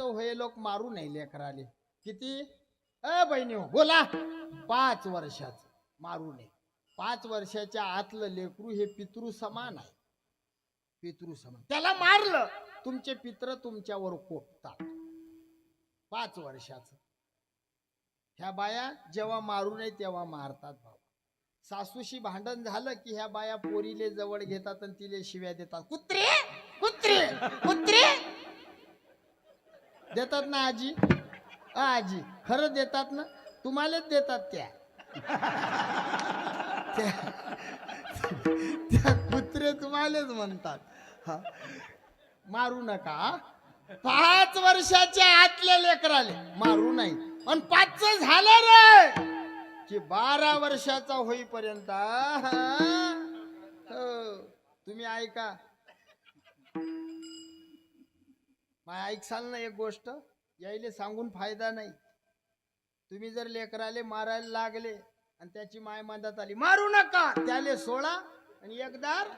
वर्षाचं होय लोक मारू नाही लेकराले. किती? अ बहिणी हो बोला. पाच वर्षाच. मारू नये. पाच वर्षाच्या आतलं लेकरू हे पितृ समान आहे. पितृ समान. त्याला मारलं. तुमचे पित्र तुमच्यावर कोपतात. पाच वर्षाच. ह्या बाया जेव्हा मारू नये तेव्हा मारतात भाऊ. सासूशी भांडण झालं की ह्या बाया पोरीले जवळ घेतात आणि तिले शिव्या देतात. कुत्रे? कुत्रे? कुत्रे? देतात ना आजी? अ आजी खरं देतात ना? तुम्हालाच देतात त्या. त्या- कुत्रे तुम्हालाच म्हणतात. हा. मारू नका पाच वर्षाच्या आतल्या लेकराले मारू नाही. पण पाच झालं रे! की बारा वर्षाचा होईपर्यंत हा, हो, तुम्ही ऐका. माय ऐकसाल ना एक गोष्ट यायले सांगून फायदा नाही. तुम्ही जर लेकराले मारायला लागले आणि त्याची माय मदत आली मारू नका! त्याले सोळा आणि एकदार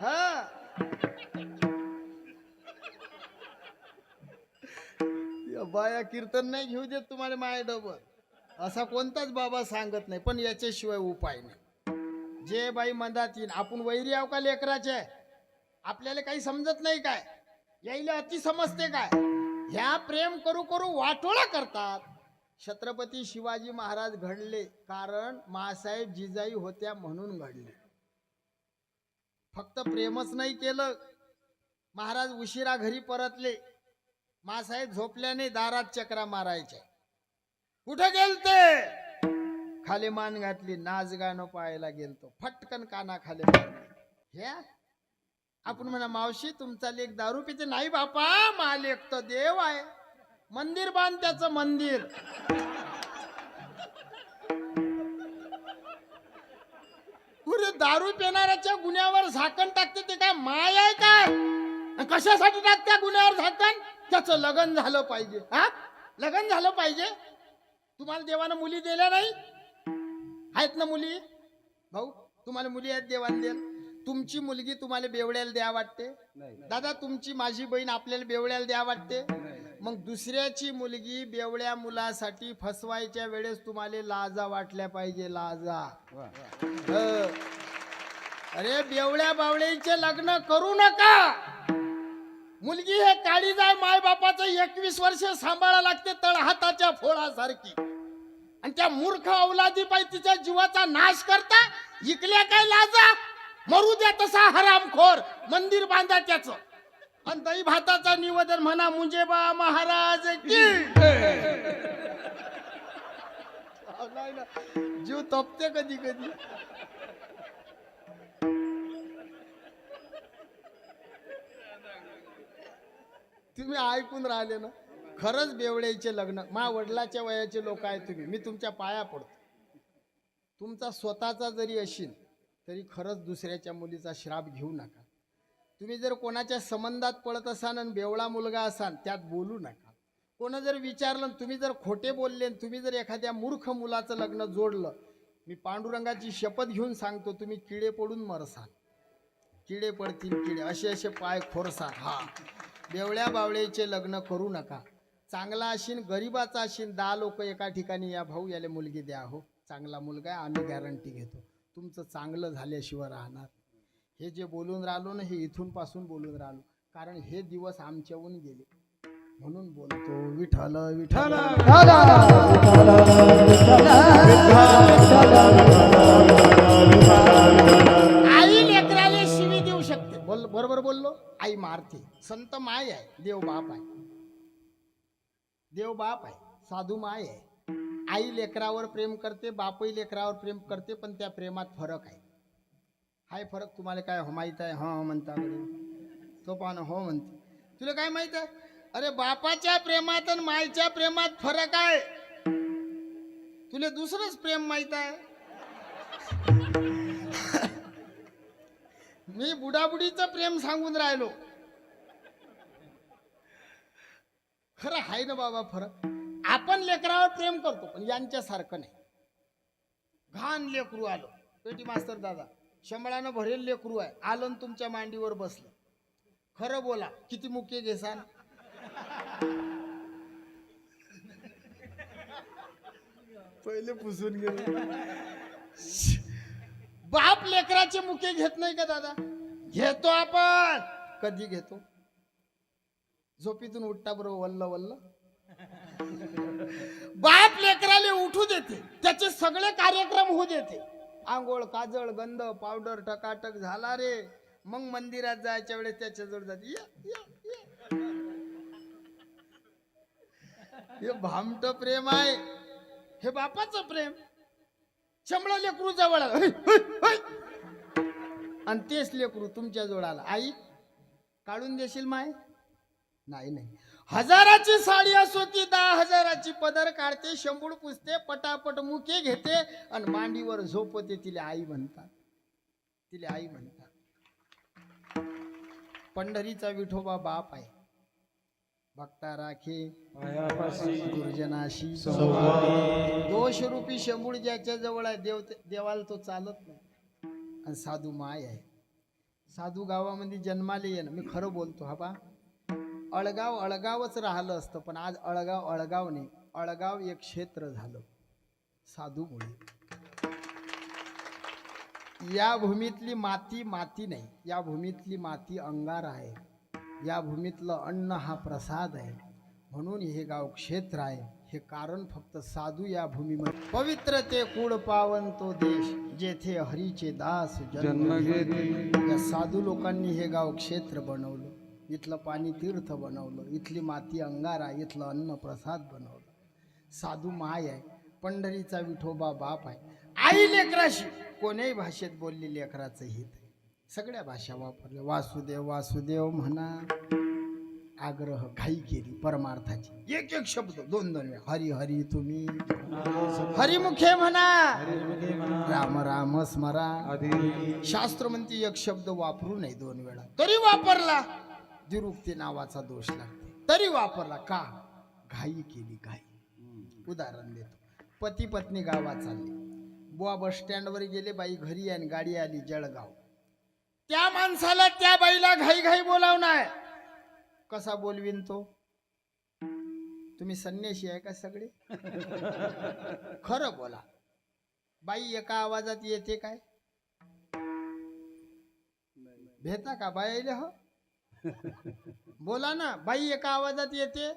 हा! बाया कीर्तन नाही घेऊ देत तुम्हाला माय डबर असा कोणताच बाबा सांगत नाही पण याच्याशिवाय उपाय नाही. जे बाई मंदात येईन आपण वैरी आव का लेकराचे? आपल्याला काही समजत नाही काय? यायला अति समजते काय? ह्या प्रेम करू करू वाटोळा करतात. छत्रपती शिवाजी महाराज घडले कारण मासाहेब जिजाई होत्या म्हणून घडले. फक्त प्रेमच नाही केलं. महाराज उशिरा घरी परतले. मासाहेब झोपल्याने दारात चक्रा मारायच्या कुठं गेलते? खाली मान घातली नाच गाणं पाहायला गेलतो. फटकन काना खाली मारली. ह्या? आपण म्हणा मावशी तुमचा लेख दारू पिते. नाही बापा मा लेख तर देव आहे. मंदिर बांध त्याचं मंदिर. पुरे दारू पिणाऱ्याच्या गुन्ह्यावर झाकण टाकते ते काय माय आहे काय? कशासाठी टाकत्या गुन्ह्यावर झाकण? त्याचं लग्न झालं पाहिजे. हा? लग्न झालं पाहिजे? तुम्हाला देवानं मुली दिल्या नाही? आहेत ना मुली? भाऊ तुम्हाला मुली आहेत देवान द्या तुमची मुलगी तुम्हाला बेवड्याला द्या वाटते? दादा तुमची माझी बहीण आपल्याला बेवड्याला द्या वाटते? मग दुसऱ्याची मुलगी बेवड्या मुलासाठी फसवायच्या वेळेस तुम्हाला लाजा वाटल्या पाहिजे लाजा. अरे बेवड्या बावळ्याचे लग्न करू नका. मुलगी हे काळी जाय माय बापाचं एकवीस वर्ष सांभाळा लागते तळ हाताच्या फोळासारखी. आणि त्या मूर्ख अवलादी पाहिजे तिच्या जीवाचा नाश करता इकल्या काय लाजा? मरू द्या तसा हरामखोर. मंदिर बांधा त्याच. आणि दही भाताचा निवेदन म्हणा मुंजेबा महाराज की. जीव तपते कधी कधी. तुम्ही ऐकून राहिले ना? खरंच बेवड्याचे लग्न. मा वडिलाच्या वयाचे लोक आहेत तुम्ही. मी तुमच्या पाया पडतो. तुमचा स्वतःचा जरी असेल तरी खरंच दुसऱ्याच्या मुलीचा श्राप घेऊ नका. तुम्ही जर कोणाच्या संबंधात पळत असाल आणि बेवळा मुलगा असाल त्यात बोलू नका. कोणा जर विचारलं आणि तुम्ही जर खोटे बोलले आणि तुम्ही जर एखाद्या मूर्ख मुलाचं लग्न जोडलं मी पांडुरंगाची शपथ घेऊन सांगतो तुम्ही किडे पडून मरसाल. किडे पडतील किडे असे असे पाय खोरसाल. हा. बेवळ्या बावळ्याचे लग्न करू नका. चांगला असेल गरीबाचा असेल दहा लोक एका ठिकाणी या भाऊ याला मुलगी द्या हो चांगला मुलगा आहे आम्ही गॅरंटी घेतो. तुमचं चांगलं झाल्याशिवाय राहणार. हे जे बोलून राहिलो ना हे इथून पासून बोलून राहिलो. कारण हे दिवस आमच्याहून गेले. म्हणून बोलतो विठ्ठल विठ्ठल. आई लेकराला शिवी देऊ शकते. बोल बरोबर बोललो? आई मारते. संत माय आहे. देव बाप आहे. देव बाप आहे. साधू माय आहे. आई लेकरावर प्रेम करते बापही लेकरावर प्रेम करते पण त्या प्रेमात फरक आहे. हाय फरक तुम्हाला काय हो माहीत आहे? हा म्हणता तो पाहणं हो म्हणते. तुला काय माहीत आहे? अरे बापाच्या प्रेमात आणि मायच्या प्रेमात फरक आहे. तुला दुसरंच प्रेम माहीत आहे. मी बुडाबुडीचं प्रेम सांगून राहिलो. खरं आहे ना बाबा फरक? आपण लेकरावर प्रेम करतो पण यांच्यासारखं नाही. घाण लेकरू आलो. पेटी मास्तर दादा शंभळानं भरेल लेकरू आहे. आलं तुमच्या मांडीवर बसलं. खरं बोला किती मुके घेसान? पहिले पुसून गेले बाप लेकराचे मुके घेत नाही का दादा? घेतो आपण. कधी घेतो? झोपीतून उठता बरोबर वल्ल वल्ल. बाप लेकराले उठू देते. त्याचे सगळे कार्यक्रम होऊ देते. आंघोळ काजळ गंध पावडर टकाटक झाला रे. मग मंदिरात जायच्या वेळेस त्याच्याजवळ जाते. हे भामट प्रेम आहे. हे बापाचं प्रेम. शंभळ लेकरू जवळ आणि तेच लेकरू तुमच्या जोडाला. आई काढून देशील माय? नाही नाही. हजाराची साडी असो ती दहा हजाराची पदर काढते शंभूड पुसते पटापट मुके घेते आणि मांडीवर झोपते तिला आई म्हणतात. तिला आई म्हणतात. पंढरीचा विठोबा बाप आहे. भक्ता राखे. गुरुजनाशी दोष रूपी शंभूड ज्याच्या जवळ आहे देव देवाला तो चालत नाही. आणि साधू माय आहे. साधू गावामध्ये जन्माले येणं मी खरं बोलतो हा बा. अळगाव अळगावच राहिलं असतं पण आज अळगाव अळगाव नाही. अळगाव एक क्षेत्र झालं. साधूमुळे या भूमीतली माती माती नाही. या भूमीतली माती अंगार आहे. या भूमीतलं अन्न हा प्रसाद आहे. म्हणून हे गाव क्षेत्र आहे. हे कारण फक्त साधू या भूमीमध्ये. पवित्र ते कुळ पावन तो देश जेथे हरीचे दास जन्म. या साधू लोकांनी हे गाव क्षेत्र बनवलं. इथलं पाणी तीर्थ बनवलं इथली माती अंगारा इथलं अन्न प्रसाद बनवलं. साधू माय आहे पंढरीचा विठोबा बाप आहे. आई लेकराशी कोण्याही भाषेत बोलली लेकराचं हित आहे. सगळ्या भाषा वापरल्या. वासुदेव वासुदेव म्हणा आग्रह घाई केली परमार्थाची. एक एक शब्द दोन दोन वेळा. हरी हरी तुम्ही. हरिमुखे म्हणा. राम राम स्मरा. शास्त्र म्हणते एक शब्द वापरू नये दोन वेळा. तरी वापरला. दिरुक्ती नावाचा दोष लागते. तरी वापरला का? घाई केली घाई. उदाहरण देतो. पती पत्नी गावात चालले. बुवा बस स्टँडवर गेले बाई घरी आणि गाडी आली जळगाव. त्या माणसाला त्या बाईला घाई घाई बोलावणार कसा बोलवीन तो? तुम्ही संन्याशी आहे का सगळे? खरं बोला. बाई एका आवाजात येते काय? भेटा का बाईले हो? बोला ना बाई एका आवाजात येते?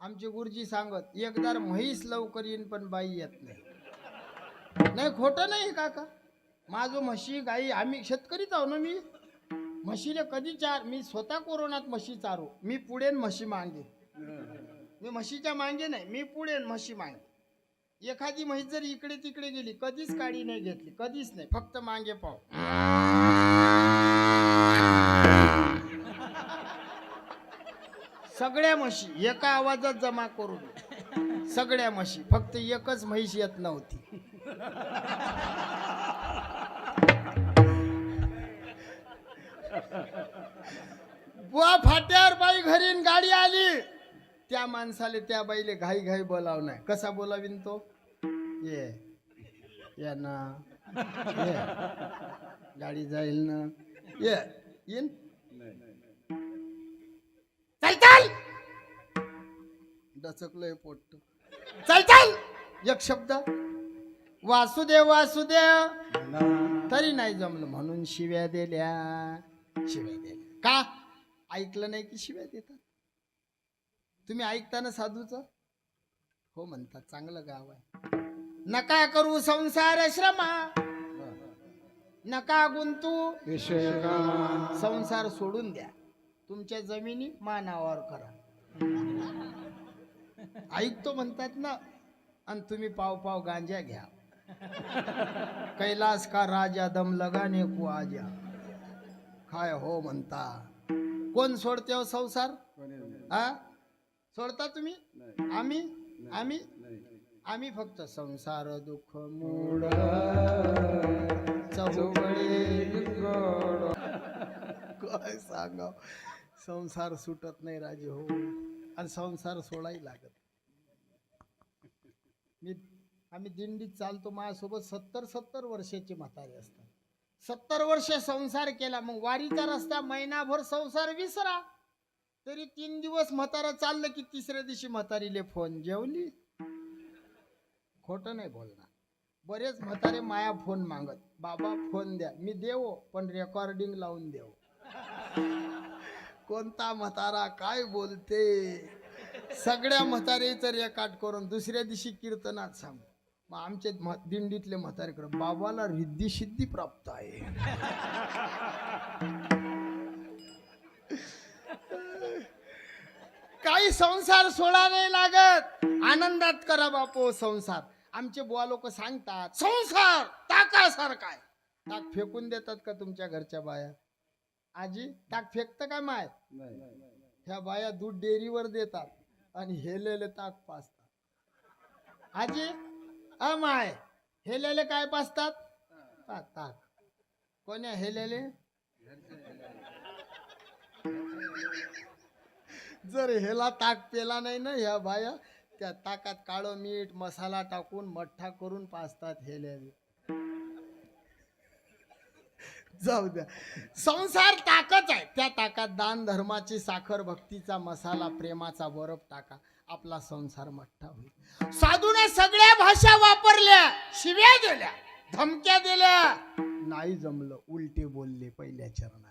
आमचे गुरुजी सांगत एकदार म्हैस लवकर येईन पण बाई येत नाही. नाही खोटं नाही काका. माझं म्हशी गाई आम्ही शेतकरीच आहो ना मी. म्हशीने कधी चार मी स्वतः कोरोनात म्हशी चारू. मी पुढे म्हशी मागे. मी म्हशीच्या मागे नाही मी पुढे म्हशी मागे. एखादी म्हैस जर इकडे तिकडे गेली कधीच काळी नाही घेतली कधीच नाही फक्त मागे पाव. सगळ्या म्हशी एका आवाजात जमा करून सगळ्या म्हशी फक्त एकच म्हैस येत नव्हती. बुवा फाट्यावर बाई घरी गाडी आली. त्या माणसाले त्या बाईले घाई घाई बोलाव नाही कसा बोलावीन तो? ये. या ना. ये. गाडी जाईल ना. ये. येईन चल. डचकलोय पोट चल चल. एक शब्द. वासुदेव वासुदेव. तरी नाही जमलं म्हणून शिव्या दिल्या. शिव्या दिल्या. का? ऐकलं नाही की शिव्या देतात? तुम्ही ऐकता ना साधूचं? हो म्हणतात चांगलं गाव आहे. नका करू संसार श्रमा. नका गुंतू. संसार सोडून द्या. तुमच्या जमिनी मानावर करा. ऐकतो म्हणतात ना आणि तुम्ही पाव पाव गांजा घ्या. कैलास का राजा दम लगाने को आजा. काय हो म्हणता? कोण सोडते हो संसार? हा? सोडता तुम्ही? आम्ही? आम्ही? आम्ही फक्त संसार दुःख मूड चौकडे काय सांगाव? संसार सुटत नाही राजे हो. आणि संसार सोडाही लागत मी आम्ही दिंडीत चालतो माझ्यासोबत सत्तर सत्तर वर्षाचे म्हातारे असतात. सत्तर वर्ष संसार केला मग वारीचा रस्ता महिनाभर संसार विसरा. तरी तीन दिवस म्हातारा चाललं की तिसऱ्या दिवशी म्हातारीले फोन जेवली. खोटं नाही बोलणार. बरेच म्हातारे माया फोन मागत बाबा फोन द्या. मी देवो पण रेकॉर्डिंग लावून देवो. कोणता म्हातारा काय बोलते? सगळ्या म्हातारी तर एकाट करून दुसऱ्या दिवशी कीर्तनात सांगू. मग आमचे म्हा- दिंडीतले म्हातारेकडे बाबाला रिद्धी सिद्धी प्राप्त आहे. काही संसार सोडा नाही लागत. आनंदात करा बापो संसार. आमचे बुवा लोक सांगतात संसार ताकासारखा आहे. ताक फेकून देतात का तुमच्या घरच्या बाया? आजी ताक फेकत काय माय? ह्या बाया दूध डेअरीवर देतात आणि हेलेले ताक पाजतात. आजी अ माय हेलेले काय पाजतात? ता- ताक. कोण्या हेलेले? जर हेला ताक पेला नाही ना ह्या बाया त्या ताकात काळं मीठ मसाला टाकून मठ्ठा करून पाजतात हेलेले. जाऊ द्या. संसार ताकच आहे. त्या ताकात दान धर्माची साखर भक्तीचा मसाला प्रेमाचा बरफ टाका. आपला संसार मठ्ठा होईल. साधूने सगळ्या भाषा वापरल्या. शिव्या दिल्या. धमक्या दिल्या. नाही जमलं. उलटे बोलले पहिल्या चरणात.